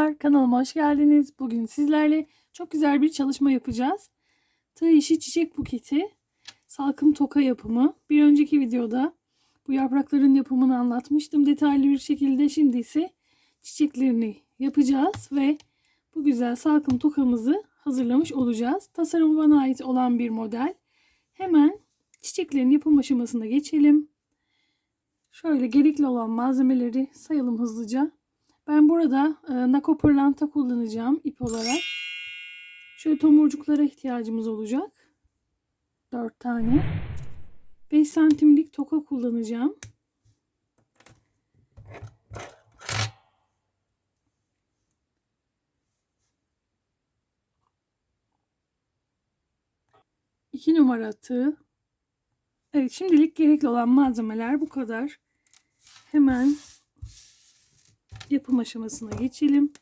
Merhabalar, kanalıma hoş geldiniz. Bugün sizlerle çok güzel bir çalışma yapacağız. Tığ işi çiçek buketi, salkım toka yapımı. Bir önceki videoda bu yaprakların yapımını anlatmıştım detaylı bir şekilde. Şimdi ise çiçeklerini yapacağız ve bu güzel salkım tokamızı hazırlamış olacağız. Tasarımı bana ait olan bir model. Hemen çiçeklerin yapım aşamasına geçelim. Şöyle gerekli olan malzemeleri sayalım hızlıca. Ben burada e, nako pırlanta kullanacağım ip olarak. Şöyle tomurcuklara ihtiyacımız olacak. 4 tane. 5 santimlik toka kullanacağım. İki numara tığ. Evet şimdilik gerekli olan malzemeler bu kadar. Hemen yapım aşamasına geçelim.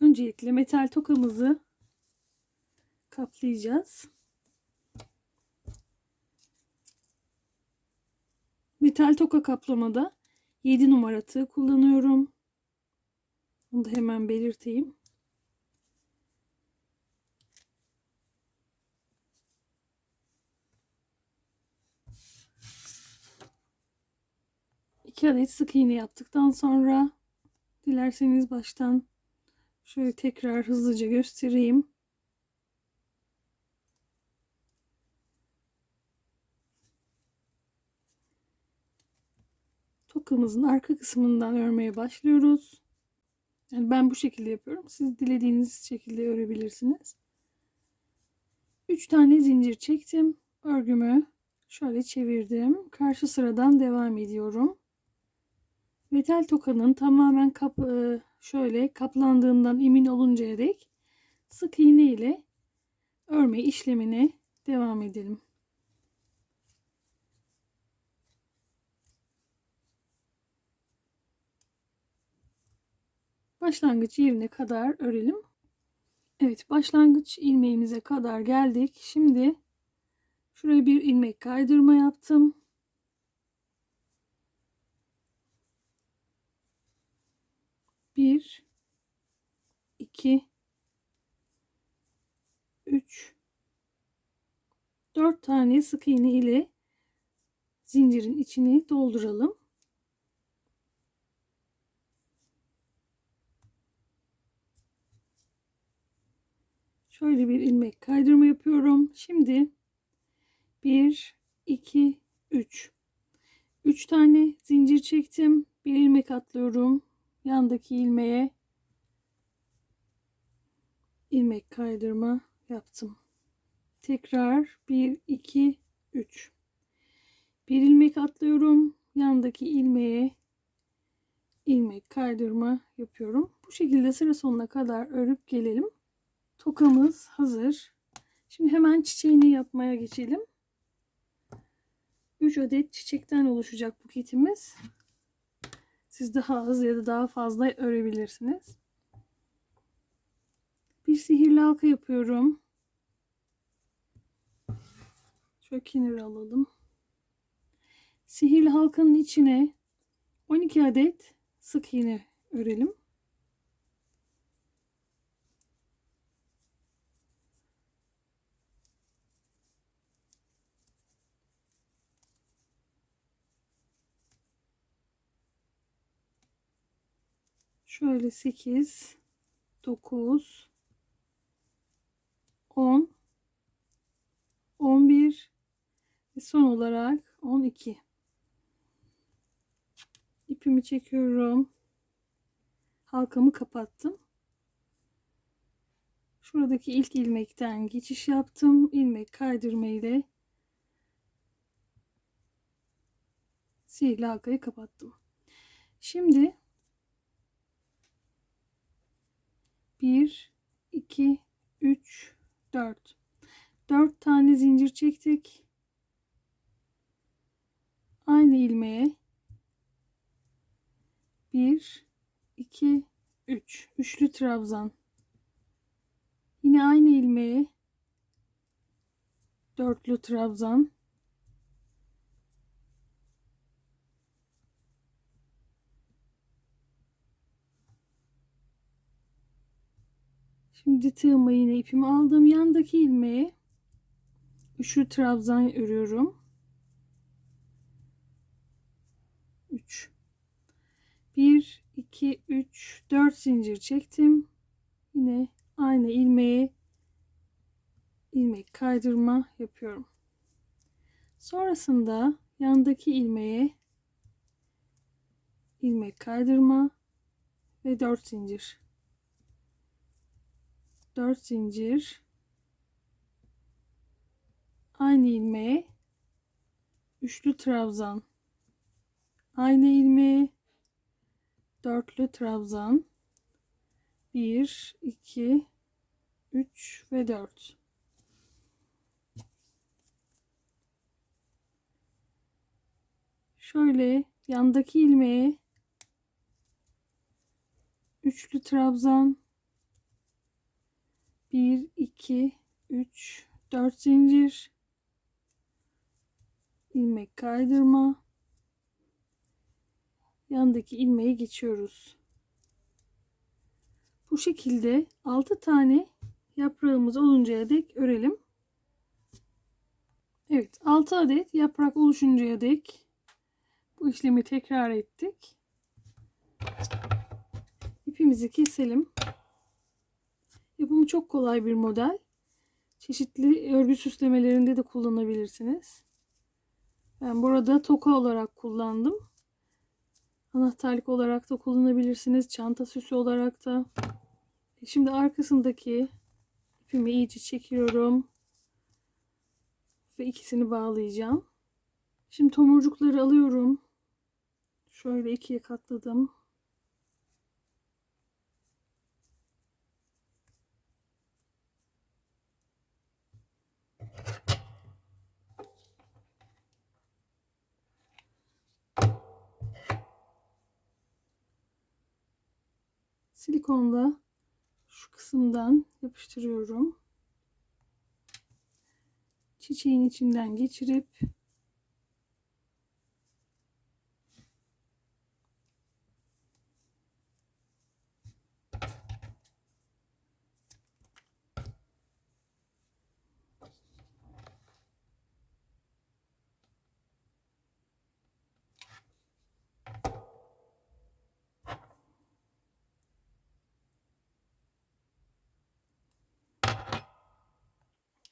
Öncelikle metal tokamızı kaplayacağız. Metal toka kaplamada 7 numara tığ kullanıyorum. Bunu da hemen belirteyim. İki adet sık iğne yaptıktan sonra dilerseniz baştan şöyle tekrar hızlıca göstereyim. Tokamızın arka kısmından örmeye başlıyoruz. Yani ben bu şekilde yapıyorum. Siz dilediğiniz şekilde örebilirsiniz. 3 tane zincir çektim. Örgümü şöyle çevirdim. Karşı sıradan devam ediyorum. Metal tokanın tamamen kap e, şöyle kaplandığından emin oluncaya dek sık iğne ile örme işlemine devam edelim. Başlangıç yerine kadar örelim. Evet başlangıç ilmeğimize kadar geldik. Şimdi şuraya bir ilmek kaydırma yaptım. Bir, iki, üç, dört tane sık iğne ile zincirin içini dolduralım. Şöyle bir ilmek kaydırma yapıyorum. Şimdi 1 2 3 3 tane zincir çektim. Bir ilmek atlıyorum. Yandaki ilmeğe ilmek kaydırma yaptım. Tekrar 1 2 3 bir ilmek atlıyorum. Yandaki ilmeğe ilmek kaydırma yapıyorum. Bu şekilde sıra sonuna kadar örüp gelelim. Tokamız hazır. Şimdi hemen çiçeğini yapmaya geçelim. 3 adet çiçekten oluşacak buketimiz. Siz daha az ya da daha fazla örebilirsiniz. Bir sihirli halka yapıyorum. Şöyle kenara alalım. Sihirli halkanın içine 12 adet sık iğne örelim. Şöyle 8 9 10 11 ve son olarak 12 ipimi çekiyorum. Halkamı kapattım. Şuradaki ilk ilmekten geçiş yaptım. İlmek kaydırma ile sihirli halkayı kapattım. Şimdi 1 2 3 4 4 tane zincir çektik. Aynı ilmeğe. 1 2 3 üçlü trabzan. Yine aynı ilmeğe. Dörtlü trabzan Şimdi tığıma yine ipimi aldım. Yandaki ilmeğe üçlü trabzan örüyorum. 3 1 2 3 4 zincir çektim. Yine aynı ilmeğe ilmek kaydırma yapıyorum. Sonrasında yandaki ilmeğe ilmek kaydırma ve 4 zincir. 4 zincir. Aynı ilmeğe üçlü trabzan. Aynı ilmeğe dörtlü trabzan. 1 2 3 ve 4 şöyle yandaki ilmeğe üçlü trabzan 1 2 3 4 zincir. İlmek kaydırma. Yandaki ilmeği geçiyoruz. Bu şekilde 6 tane yaprağımız oluncaya dek örelim. Evet 6 adet yaprak oluşuncaya dek bu işlemi tekrar ettik. İpimizi keselim Yapımı çok kolay bir model. Çeşitli örgü süslemelerinde de kullanabilirsiniz. Ben burada toka olarak kullandım. Anahtarlık olarak da kullanabilirsiniz. Çanta süsü olarak da. Şimdi arkasındaki ipimi iyice çekiyorum. Ve ikisini bağlayacağım. Şimdi tomurcukları alıyorum. Şöyle ikiye katladım. Silikonla şu kısımdan yapıştırıyorum. Çiçeğin içinden geçirip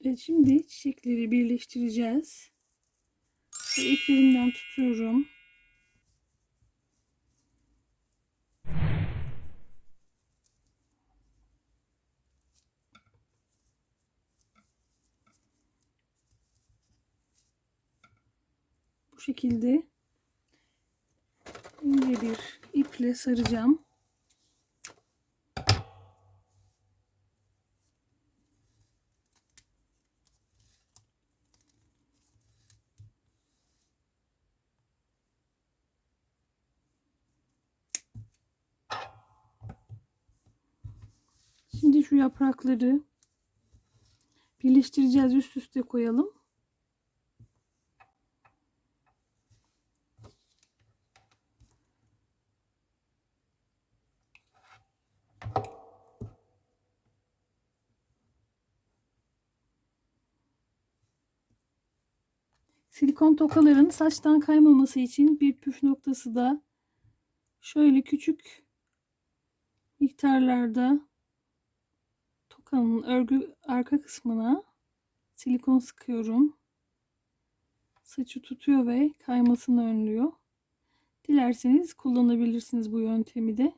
Evet şimdi çiçekleri birleştireceğiz. Ve tutuyorum. Bu şekilde ince bir iple saracağım. Şimdi yaprakları birleştireceğiz. Üst üste koyalım. Silikon tokaların saçtan kaymaması için bir püf noktası da şöyle küçük miktarlarda tokanın örgü arka kısmına silikon sıkıyorum. Saçı tutuyor ve kaymasını önlüyor. Dilerseniz kullanabilirsiniz bu yöntemi de.